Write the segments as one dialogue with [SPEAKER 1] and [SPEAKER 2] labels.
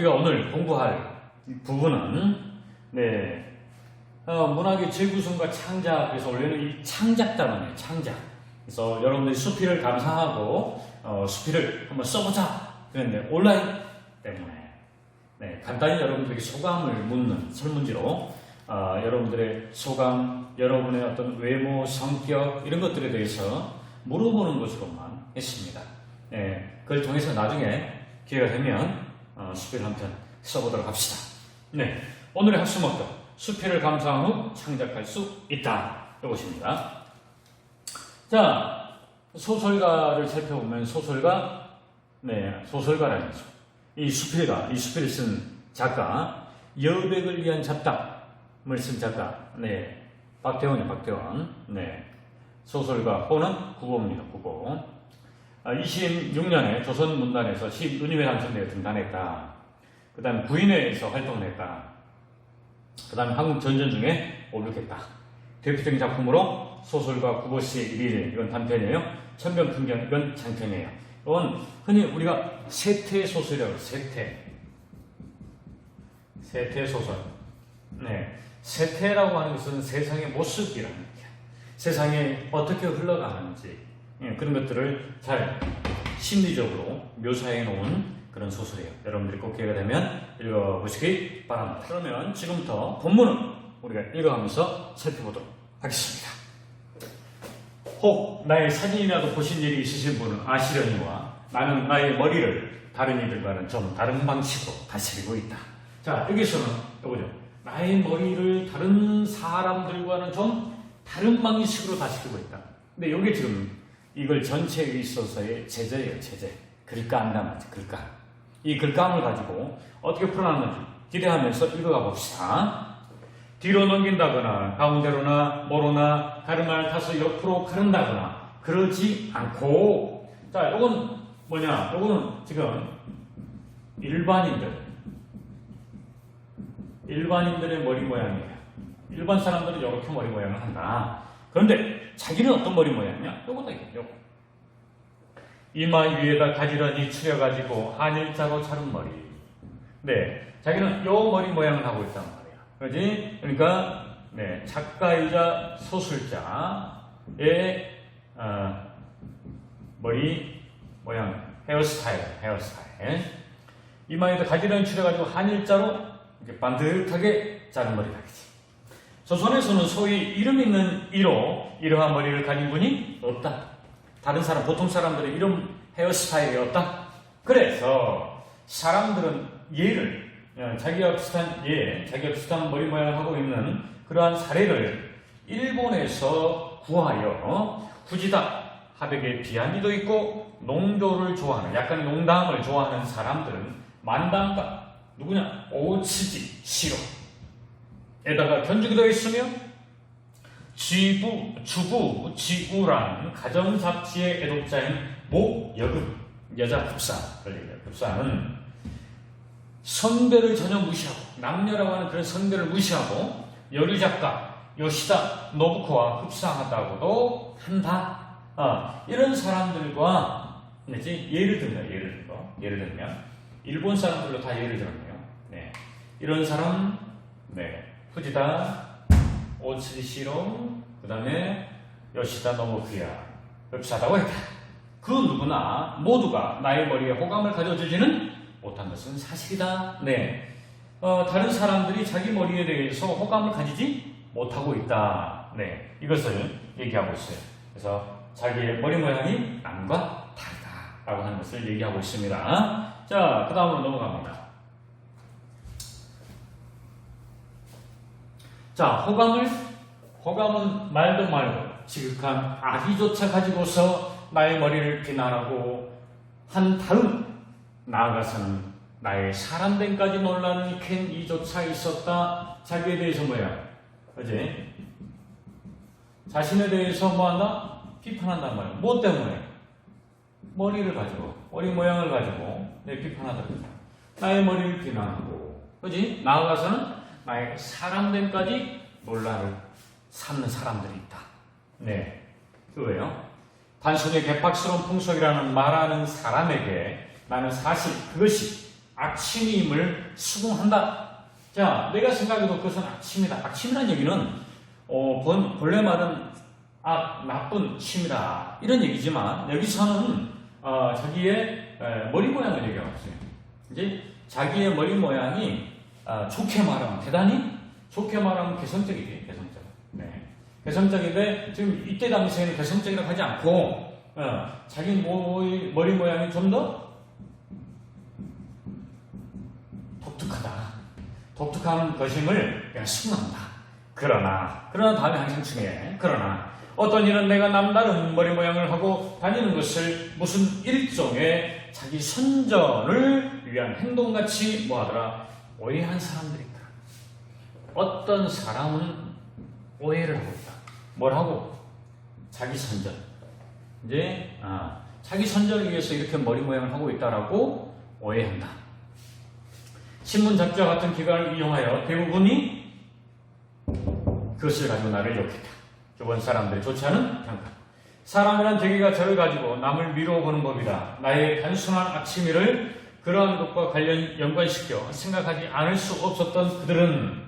[SPEAKER 1] 아, 우리가 오늘 공부할 부분은 네, 어, 문학의 재구성과 창작에서 원래는 이 창작 단어네요. 창작. 그래서 여러분들이 수필을 감상하고 어, 수필을 한번 써보자. 그랬는데 온라인 때문에 네, 간단히 여러분들에게 소감을 묻는 설문지로 어, 여러분들의 소감, 여러분의 어떤 외모, 성격 이런 것들에 대해서 물어보는 것으로만 했습니다. 네, 그걸 통해서 나중에 기회가 되면 어, 수필 한 편 써보도록 합시다. 네, 오늘의 학습 목표 수필을 감상 후 창작할 수 있다. 이것입니다. 자, 소설가를 살펴보면 소설가, 네, 소설가라는 거죠. 이 수필가, 이 수필을 쓴 작가, 여백을 위한 잡담을 쓴 작가, 네, 박태원이 박태원, 네, 소설가 호는 구보입니다, 구보. 아, 26년에 조선문단에서 시은임에 당첨되어 등단했다. 그 다음 부인회에서 활동을 했다. 그 다음에 한국 전전 중에 오륙했다. 대표적인 작품으로 소설가 구보씨의 일일, 이건 단편이에요. 천병풍경, 이건 장편이에요. 이건 흔히 우리가 세태 소설이라고. 세태. 세태 소설. 네. 세태라고 하는 것은 세상의 모습이라는 거예요. 세상에 어떻게 흘러가는지 예, 그런 것들을 잘 심리적으로 묘사해 놓은 그런 소설이에요. 여러분들이 꼭 기회가 되면 읽어보시기 바랍니다. 그러면 지금부터 본문을 우리가 읽어가면서 살펴보도록 하겠습니다. 혹 나의 사진이라도 보신 일이 있으신 분은 아시려니와 나는 나의 머리를 다른 이들과는 좀 다른 방식으로 다스리고 있다. 자 여기서는 요거죠. 나의 머리를 다른 사람들과는 좀 다른 방식으로 다스리고 있다. 근데 여기 지금 이걸 전체에 있어서의 제재예요, 제재. 글감이란 말이죠, 글감. 이 글감을 가지고 어떻게 풀어놨는지 기대하면서 읽어가 봅시다. 뒤로 넘긴다거나 가운데로나 모로나 가르마를 타서 옆으로 가른다거나 그러지 않고 자, 요건 뭐냐? 요거는 지금 일반인들 일반인들의 머리 모양이에요. 일반 사람들은 이렇게 머리 모양을 한다. 그런데 자기는 어떤 머리 모양이냐? 요거다 이거. 이마 위에다 가지런히 추려가지고 한일자로 자른 머리. 네, 자기는 요 머리 모양을 하고 있단 말이야. 그지? 그러니까 네, 작가이자 소설자의 어, 머리 모양, 헤어스타일, 헤어스타일. 이마에다 가지런히 추려가지고 한일자로 이렇게 반듯하게 자른 머리다. 그지? 조선에서는 소위 이름 있는 이로 이러한 머리를 가진 분이 없다. 다른 사람, 보통 사람들은 이런 헤어스타일이 없다. 그래서 사람들은 얘를 어, 자기와 비슷한 얘, 자기와 비슷한 머리 모양을 하고 있는 그러한 사례를 일본에서 구하여 후지다 하백의 비하미도 있고 농도를 좋아하는 약간 농담을 좋아하는 사람들은 만담가 누구냐 오치지 시로 에다가 견주기도 했으며 쥐부, 주부, 지우란 가정 잡지의 애독자인 모여금 여자 급사를 얘기해요. 급사는 성별을 전혀 무시하고 남녀라고 하는 그런 성별을 무시하고 여류 작가 요시다 노부코와 흡사하다고도 한다. 아, 이런 사람들과 이제 예를 들면 예를 들어 예를 들면 일본 사람들로 다 예를 들었네요. 네. 이런 사람 네. 후지다 오츠시로 그 다음에 요시다 노부쿠야 흡사하다고 했다. 그 누구나 모두가 나의 머리에 호감을 가져주지는 못한 것은 사실이다. 네. 어, 다른 사람들이 자기 머리에 대해서 호감을 가지지 못하고 있다. 네. 이것을 얘기하고 있어요. 그래서 자기의 머리 모양이 남과 다르다라고 하는 것을 얘기하고 있습니다. 자, 그 다음으로 넘어갑니다. 자, 호감을, 호감은 말도 말고 지극한 아기조차 가지고서 나의 머리를 비난하고 한 다음 나아가서는 나의 사람됨까지 놀라는 캔 이조차 있었다. 자기에 대해서 뭐야? 그지? 자신에 대해서 뭐 한다? 비판한단 말이야. 뭐 때문에? 머리를 가지고, 머리 모양을 가지고 내 비판하다. 나의 머리를 비난하고, 그지? 나아가서는 나의 사람됨까지 논란을 삼는 사람들이 있다. 네. 그거예요. 단순히 개팍스러운 풍속이라는 말하는 사람에게 나는 사실 그것이 아침임을 수긍한다. 자, 내가 생각해도 그것은 아침이다. 아침이라는 얘기는 어, 본, 본래 말은 악, 나쁜 침이다. 이런 얘기지만 여기서는 어, 자기의 에, 머리 모양을 얘기하고 있어요. 이제 자기의 머리 모양이 아, 좋게 말하면 대단히 좋게 말하면 개성적이지 개성적. 네. 개성적인데 지금 이때 당시에는 개성적이라고 하지 않고 어, 자기 머리, 머리 모양이 좀 더 독특하다. 독특한 것임을 내가 수긍한다. 그러나 그러나 다음에 항상 중요해. 그러나 어떤 이는 내가 남다른 머리 모양을 하고 다니는 것을 무슨 일종의 자기 선전을 위한 행동같이 뭐하더라 오해한 사람들이 있다. 어떤 사람은 오해를 하고 있다. 뭘 하고? 자기 선전. 이제 아, 자기 선전을 위해서 이렇게 머리 모양을 하고 있다라고 오해한다. 신문 잡지와 같은 기관을 이용하여 대부분이 그것을 가지고 나를 욕했다. 주변 사람들이 좋지 않은 평가. 사람이란 대기가 저를 가지고 남을 미루어 보는 법이다. 나의 단순한 아침일을 그러한 것과 관련 연관시켜 생각하지 않을 수 없었던 그들은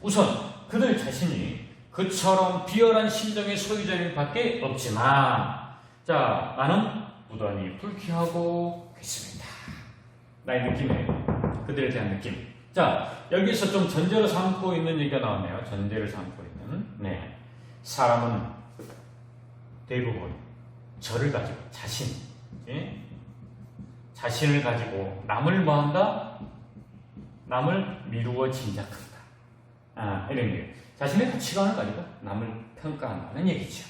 [SPEAKER 1] 우선 그들 자신이 그처럼 비열한 심정의 소유자일 밖에 없지만 자 나는 무던히 불쾌하고 있습니다. 나의 느낌에 그들에 대한 느낌. 자 여기서 좀 전제로 삼고 있는 얘기가 나왔네요. 전제를 삼고 있는 네 사람은 대부분 저를 가지고 자신 예? 자신을 가지고 남을 뭐한다? 남을 미루어 짐작한다. 아, 이런 게 자신의 가치관을 가지고 남을 평가한다는 얘기죠.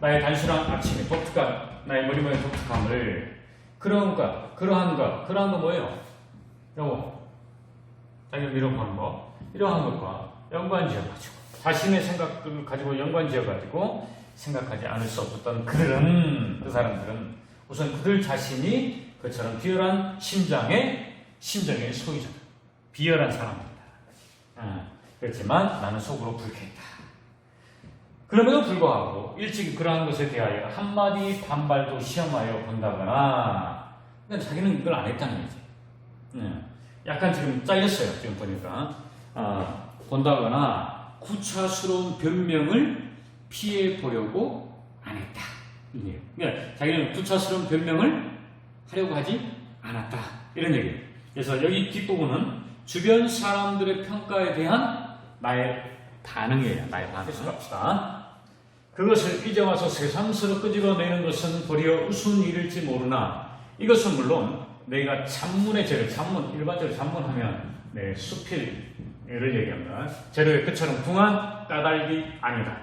[SPEAKER 1] 나의 단순한 아침의 독특한 나의 머리 모양 독특함을 그런 것, 그러한 것, 그러한 거 뭐예요? 요거 자기가 미뤄보는 거 이러한 것과 연관지어가지고 자신의 생각을 가지고 연관지어가지고 생각하지 않을 수 없었던 그들은 그 사람들은 우선 그들 자신이 그처럼 비열한 심장의 심정의 소유자다. 비열한 사람입니다. 아, 그렇지만 나는 속으로 불쾌했다. 그럼에도 불구하고 일찍 그러한 것에 대하여 한마디 반발도 시험하여 본다거나 근데 자기는 이걸 안 했다는 거지. 음, 약간 지금 잘렸어요. 지금 보니까 아, 본다거나 구차스러운 변명을 피해 보려고 안 했다. 그러니까 자기는 구차스러운 변명을 하려고 하지 않았다. 이런 얘기예요. 그래서 여기 뒷부분은 주변 사람들의 평가에 대한 나의 반응이에요. 나의 반응. 계속 갑시다. 그것을 이제 와서 세상스로 끄집어내는 것은 도리어 우스운 일일지 모르나 이것은 물론 내가 잔문의 재료, 잔문, 일반적으로 잔문하면 네, 수필을 얘기합니다. 재료에 그처럼 궁한 까닭이 아니다.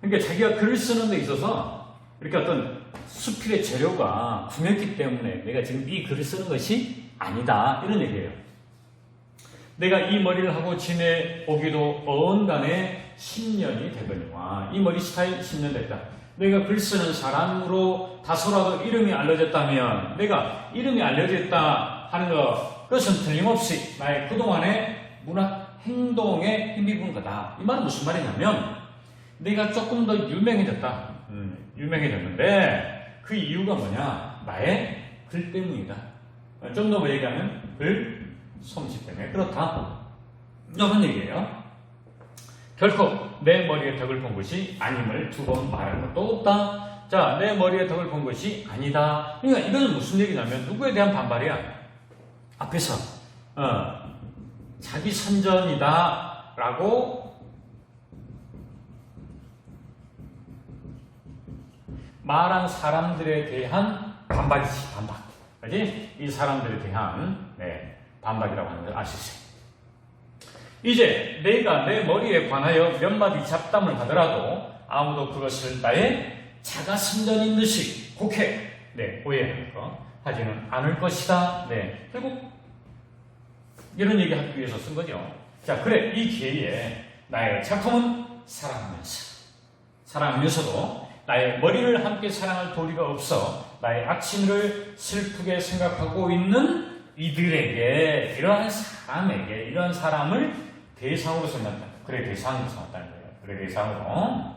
[SPEAKER 1] 그러니까 자기가 글을 쓰는 데 있어서 이렇게 어떤 수필의 재료가 궁했기 때문에 내가 지금 이 글을 쓰는 것이 아니다. 이런 얘기예요. 내가 이 머리를 하고 지내오기도 어언간에 10년이 되거니와 이 머리 스타일 10년 됐다. 내가 글 쓰는 사람으로 다소라도 이름이 알려졌다면 내가 이름이 알려졌다 하는 것 그것은 틀림없이 나의 그동안의 문학 행동에 힘입은 거다. 이 말은 무슨 말이냐면 내가 조금 더 유명해졌다. 음, 유명해졌는데 그 이유가 뭐냐? 나의 글 때문이다. 좀 더 얘기하면 글 솜씨 때문에 그렇다. 이런 얘기예요. 결코 내 머리에 덕을 본 것이 아님을 두 번 말할 것도 없다. 자, 내 머리에 덕을 본 것이 아니다. 그러니까 이거는 무슨 얘기냐면 누구에 대한 반발이야? 앞에서 어, 자기 선전이다 라고 말한 사람들에 대한 반발이지 반발. 그지? 이 사람들에 대한 네, 반박이라고 하는 걸 있어요. 이제 내가 내 머리에 관하여 몇 마디 잡담을 하더라도 아무도 그것을 나의 자가 선전인 듯이 곡해 네, 오해하는 거 하지는 않을 것이다. 네, 결국 이런 얘기 하기 위해서 쓴 거죠. 자, 그래 이 기회에 나의 작품은 사랑하면서 사랑하면서도 나의 머리를 함께 사랑할 도리가 없어 나의 아침을 슬프게 생각하고 있는 이들에게 이러한 사람에게 이러한 사람을 대상으로 삼았다. 그래 대상으로 삼았다는 거예요. 그래 대상으로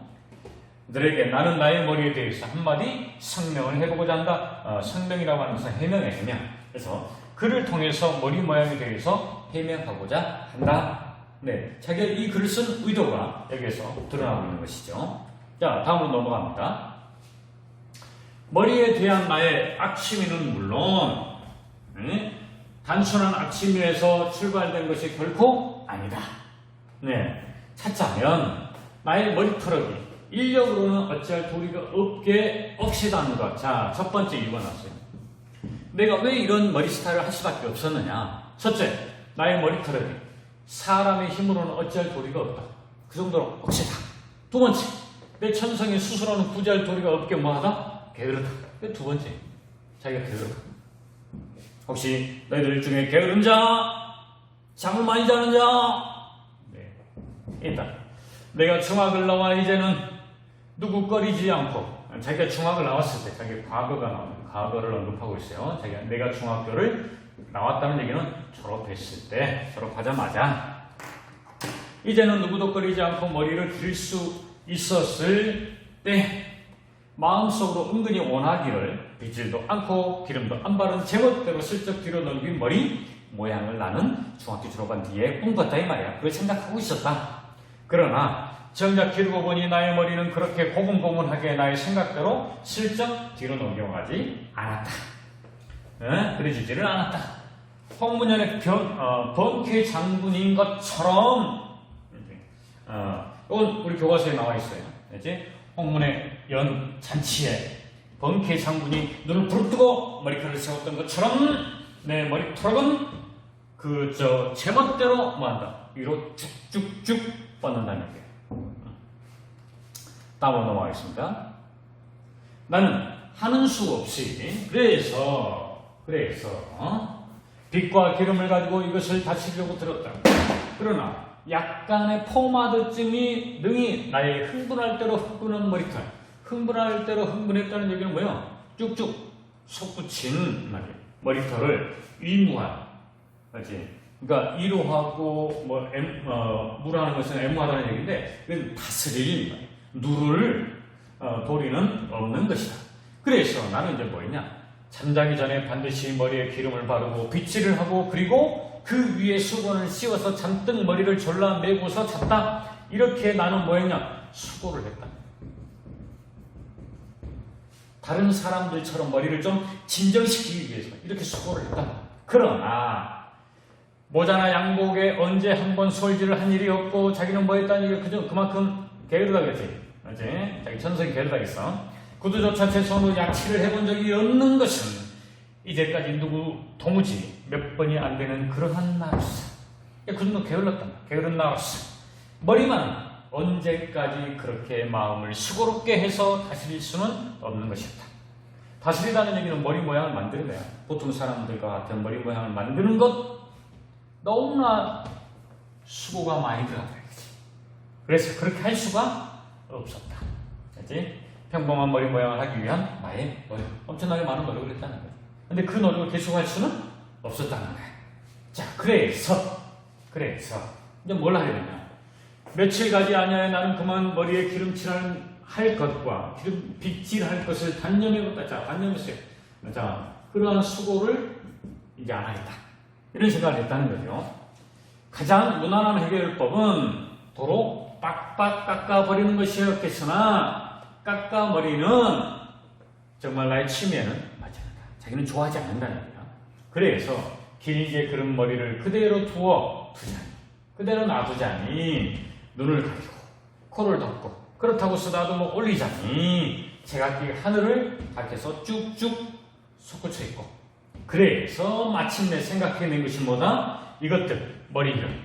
[SPEAKER 1] 너에게 나는 나의 머리에 대해서 한마디 성명을 해보고자 한다. 어, 성명이라고 하는 것은 해명의 해명. 그래서 글을 통해서 머리 모양에 대해서 해명하고자 한다. 네, 자기가 이 글을 쓴 의도가 여기에서 드러나고 있는 것이죠. 자, 다음으로 넘어갑니다. 머리에 대한 나의 악취미는 물론 네, 단순한 악취미에서 출발된 것이 결코 아니다. 네, 찾자면 나의 머리털럭이 인력으로는 어찌할 도리가 없게 없이다는 것. 자, 첫 번째 나왔어요. 내가 왜 이런 머리 스타일을 할 수밖에 없었느냐? 첫째, 나의 머리털럭이 사람의 힘으로는 어찌할 도리가 없다. 그 정도로 억세다. 두 번째, 내 천성의 스스로는 구제할 도리가 없게 뭐하다? 게으르다. 그두 번째, 자기가 게으르다. 혹시 너희들 중에 게으른 자, 잠을 많이 자는 자, 네, 있다. 내가 중학을 나와 이제는 누구 꺼리지 않고 자기가 중학을 나왔을 때 자기 과거가 나오는 과거를 언급하고 있어요. 자기가 내가 중학교를 나왔다는 얘기는 졸업했을 때 졸업하자마자 이제는 누구도 꺼리지 않고 머리를 길 수 있었을 때 마음속으로 은근히 원하기를 빗질도 않고 기름도 안 바른 제멋대로 슬쩍 뒤로 넘긴 머리 모양을 나는 중학교 졸업한 뒤에 꿈꿨다 이 말이야. 그걸 생각하고 있었다. 그러나 정작 기르고 보니 나의 머리는 그렇게 고분고분하게 나의 생각대로 슬쩍 뒤로 넘겨가지 않았다. 에? 그래주지를 않았다. 홍문연의 변, 어, 번쾌 장군인 것처럼 어, 이건 우리 교과서에 나와 있어요. 그지? 홍문의 연 잔치에 번쾌 장군이 눈을 부릅뜨고 머리카락을 세웠던 것처럼 내 머리털은 그 저 제멋대로 뭐한다 위로 쭉쭉쭉 뻗는다는 얘기예요. 다음으로 넘어가겠습니다. 나는 하는 수 없이 그래서 그래서 어? 빛과 기름을 가지고 이것을 다치려고 들었다. 그러나 약간의 포마드쯤이 능히 나의 흥분할 대로 흥분한 머리털, 흥분할 대로 흥분했다는 얘기는 뭐예요? 쭉쭉 솟구친 말이에요. 머리털을 위무한, 그렇지? 그러니까 이로하고 뭐 M, 어, 무라는 것은 애무하다는 얘기인데 이건 다스릴 말이에요. 누를 어, 도리는 없는 것이다. 그래서 나는 이제 뭐였냐? 잠자기 전에 반드시 머리에 기름을 바르고 빗질을 하고 그리고 그 위에 수건을 씌워서 잔뜩 머리를 졸라 매고서 잤다. 이렇게 나는 뭐였냐? 수고를 했다. 다른 사람들처럼 머리를 좀 진정시키기 위해서 이렇게 수고를 했다. 그러나 모자나 양복에 언제 한번 솔질을 한 일이 없고 자기는 뭐 했다는 얘기가 그저 그만큼 게으르다 그랬지. 그렇지? 자기 천성이 게으르다겠어. 구두조차 제 손으로 약치를 해본 적이 없는 것은 이제까지 누구 도무지 몇 번이 안 되는 그러한 나로서 그 정도 게을렀다. 게으른 나로서 머리만 언제까지 그렇게 마음을 수고롭게 해서 다스릴 수는 없는 것이었다. 다스리다는 얘기는 머리 모양을 거야. 보통 사람들과 같은 머리 모양을 만드는 것 너무나 수고가 많이 들어간다. 그래서 그렇게 할 수가 없었다. 그지? 평범한 머리 모양을 하기 위한 나의 노력. 엄청나게 많은 노력을 했다는 거지. 근데 그 노력을 계속할 수는 없었다는 거야. 자, 그래서, 그래서, 이제 뭘 하려냐. 며칠 가지 아니하여 나는 그만 머리에 기름칠을 할 것과 기름 빗질할 것을 단념해봤다. 자, 단념했어요. 자, 그러한 수고를 이제 안 하겠다. 이런 생각을 했다는 거죠. 가장 무난한 해결법은 도로 빡빡 깎아버리는 것이었겠으나 깎아머리는 정말 나의 취미에는 맞지 않는다. 자기는 좋아하지 않는다는 거야. 그래서 길게 그런 머리를 그대로 두어 두자니 그대로 놔두자니 눈을 가리고 코를 덮고 그렇다고 쓰다도 뭐 올리자니 제각기 하늘을 밖에서 쭉쭉 솟구쳐 있고 그래서 마침내 생각해낸 것이 뭐다? 이것들 머리를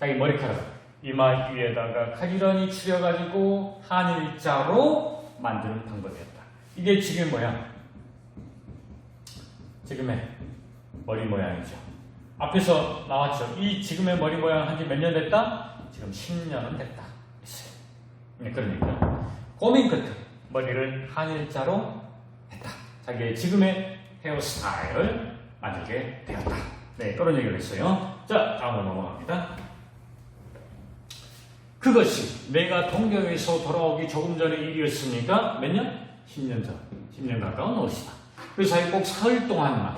[SPEAKER 1] 자기 머리카락 이마 위에다가 가지런히 추려가지고 한일자로 만드는 방법이었다. 이게 지금 모양. 지금의 머리 모양이죠. 앞에서 나왔죠. 이 지금의 머리 모양 한 지 몇 년 됐다? 지금 10년은 됐다. 네, 그러니까 고민 끝에 머리를 한 일자로 했다. 자기의 지금의 헤어스타일을 만들게 되었다. 네, 그런 얘기를 했어요. 자, 다음으로 넘어갑니다. 그것이 내가 동경에서 돌아오기 조금 전의 일이었으니까 몇 년? 10년 전. 10년 가까운 옷이다. 그래서 자기 꼭 사흘 동안만,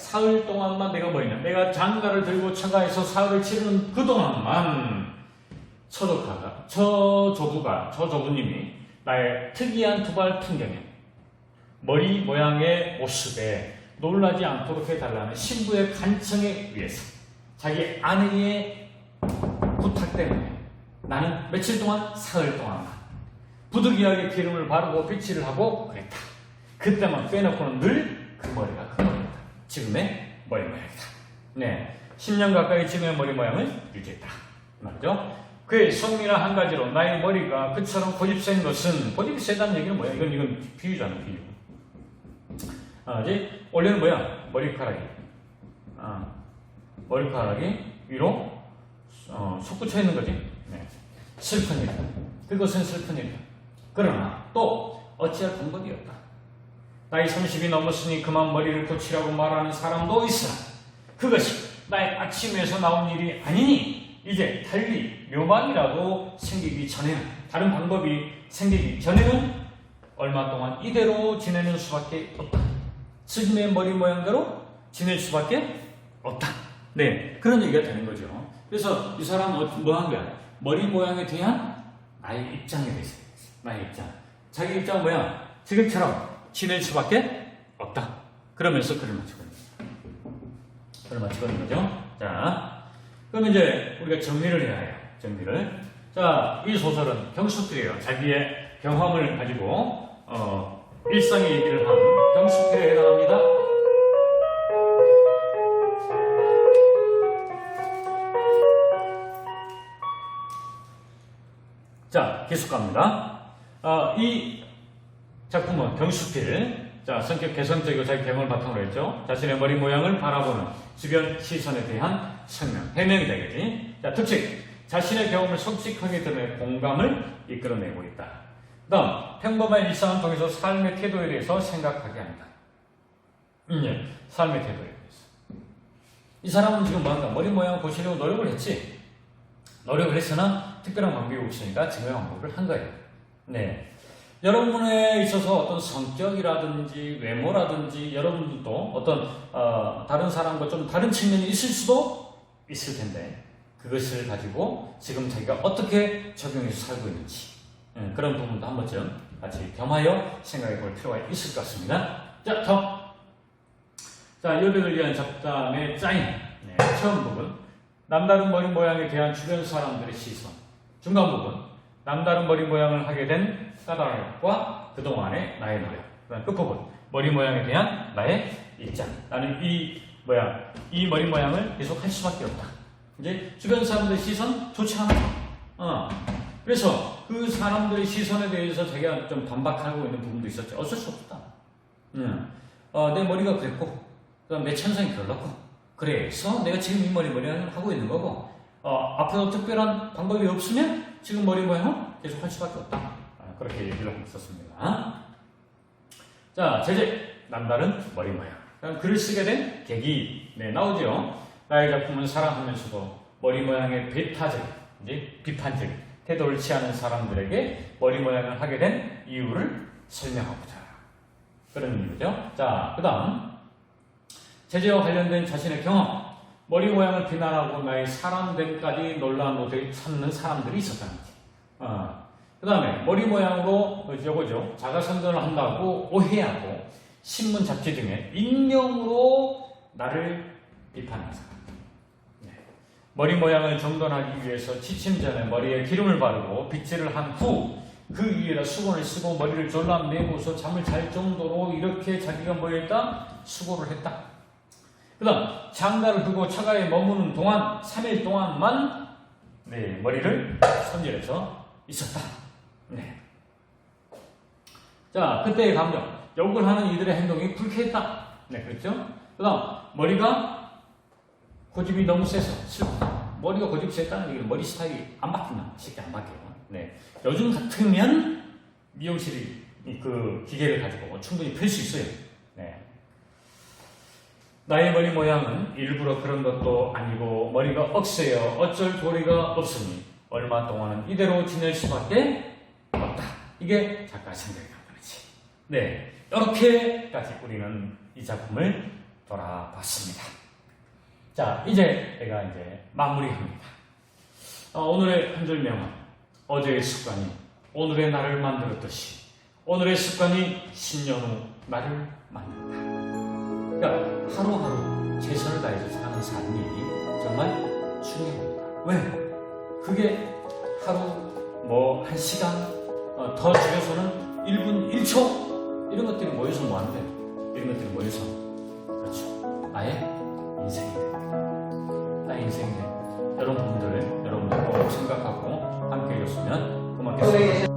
[SPEAKER 1] 사흘 동안만 내가 뭐냐? 내가 장가를 들고 처가에서 사흘을 치르는 그 동안만 처조카가, 처조부가, 처조부님이 나의 특이한 두발 풍경에 머리 모양의 모습에 놀라지 않도록 해달라는 신부의 간청에 의해서 자기 아내의 부탁 때문에 나는 며칠 동안 사흘 동안만 부득이하게 기름을 바르고 빗질을 하고 그랬다. 그때만 빼놓고는 늘 그 머리가 그 머리다. 지금의 머리 모양이다. 네, 10년 가까이 지금의 머리 모양을 유지했다. 말이죠. 그의 성미나 한 가지로 나의 머리가 그처럼 고집센 것은 고집이 세다는 얘기는 뭐야? 이건 이건 비유잖아 비유. 아, 이제 원래는 뭐야? 머리카락이 아, 머리카락이 위로 어, 솟구쳐 있는 거지. 네. 슬픈 일. 그것은 슬픈 일이다. 그러나 또 어찌할 방법이 없다. 나이 30이 넘었으니 그만 머리를 고치라고 말하는 사람도 있으나 그것이 나의 아침에서 나온 일이 아니니 이제 달리 묘망이라도 생기기 전에는 다른 방법이 생기기 전에는 얼마 동안 이대로 지내는 수밖에 없다. 스님의 머리 모양대로 지낼 수밖에 없다. 네, 그런 얘기가 되는 거죠. 그래서 이 사람은 뭐 한 거야? 머리 모양에 대한 나의 입장에 대해서 나의 입장. 자기 입장은 뭐야? 지금처럼 지낼 수밖에 없다. 그러면서 글을 마치고 있는 거예요. 글을 마치고 있는 거죠. 자, 그럼 이제 우리가 정리를 해야 해요. 정리를. 자, 이 소설은 경숙들이에요. 자기의 경험을 가지고 어, 일상의 얘기를 한 경숙들에 해당합니다. 자, 계속 갑니다. 아, 이 작품은 경숙필, 자, 성격 개성적이고 자기 경험을 바탕으로 했죠. 자신의 머리 모양을 바라보는 주변 시선에 대한 설명, 해명이다, 이거지. 자, 특징. 자신의 경험을 솔직하게 드러내 공감을 이끌어내고 있다. 그 다음, 평범한 일상을 통해서 삶의 태도에 대해서 생각하게 한다. 음, 예. 삶의 태도에 대해서. 이 사람은 지금 뭔가 머리 모양을 고치려고 노력을 했지. 노력을 했으나 특별한 방법이 없으니까 증명 방법을 한 거예요. 네. 여러분에 있어서 어떤 성격이라든지 외모라든지 여러분들도 어떤 어, 다른 사람과 좀 다른 측면이 있을 수도 있을 텐데 그것을 가지고 지금 자기가 어떻게 적용해서 살고 있는지 예, 그런 부분도 한 번쯤 같이 겸하여 생각해 볼 필요가 있을 것 같습니다. 자, 다음. 자, 여백을 위한 잡담의 짜임. 네, 처음 부분. 남다른 머리 모양에 대한 주변 사람들의 시선. 중간 부분. 남다른 머리 모양을 하게 된 까닭과 그동안의 나의 노력. 그다음 끝부분. 머리 모양에 대한 나의 입장. 나는 이 뭐야 이 머리 모양을 계속 할 수밖에 없다. 이제 주변 사람들의 시선 좋지 않아. 어. 그래서 그 사람들의 시선에 대해서 자기가 좀 반박하고 있는 부분도 있었죠. 어쩔 수 없다. 음. 어, 내 머리가 그랬고, 그다음 내 천성이 그렇고, 그래서 내가 지금 이 머리 모양을 하고 있는 거고, 어, 앞으로 특별한 방법이 없으면 지금 머리 모양을 계속 할 수밖에 없다. 아, 그렇게 얘기를 하고 있었습니다. 자, 제재. 남다른 머리 모양. 그다음 글을 쓰게 된 계기. 네, 나오죠. 나의 작품은 사랑하면서도 머리 모양의 배타적, 이제 비판적 태도를 취하는 사람들에게 머리 모양을 하게 된 이유를 설명하고자. 그런 의미죠. 자, 그 다음. 제재와 관련된 자신의 경험. 머리 모양을 비난하고 나의 사람됨까지 논란으로 삼는 사람들이 있었다는 거지. 어. 그 다음에 머리 모양으로 저거죠. 자가선전을 한다고 오해하고 신문 잡지 등의 익명으로 나를 비판하는 사람. 네. 머리 모양을 정돈하기 위해서 취침 전에 머리에 기름을 바르고 빗질을 한 후 그 위에다 수건을 쓰고 머리를 졸라매고서 잠을 잘 정도로 이렇게 자기가 뭐했다? 수고를 했다. 그 다음 장가를 두고 처가에 머무는 동안 3일 동안만 네, 머리를 손질해서 있었다. 네. 자, 그때의 감정. 욕을 하는 이들의 행동이 불쾌했다. 네, 그렇죠? 그 다음, 머리가 고집이 너무 세서 슬프다. 머리가 고집이 셌다는 얘기는 머리 스타일이 안 바뀐다. 쉽게 안 바뀌어요. 네. 요즘 같으면 미용실이 그 기계를 가지고 충분히 펼 수 있어요. 네. 나의 머리 모양은 일부러 그런 것도 아니고 머리가 억세여 어쩔 도리가 없으니 얼마 동안은 이대로 지낼 수밖에 없다. 이게 작가 생각이 나는 거지. 네, 이렇게까지 우리는 이 작품을 돌아봤습니다. 자, 이제 내가 이제 마무리합니다. 어, 오늘의 한 줄 명언. 어제의 습관이 오늘의 나를 만들었듯이 오늘의 습관이 10년 후 나를 만든다. 그러니까 하루하루 최선을 다해서 사는 삶이 정말 중요합니다. 왜? 그게 하루 뭐 한 시간 어, 더 줄여서는 1분 1초 이런 것들이 모여서 뭐 하는데 이런 것들이 모여서 그렇죠. 나의 인생이 됩니다. 나의 인생이 됩니다. 여러분들 여러분들 꼭 생각하고 함께 해줬으면 고맙겠습니다.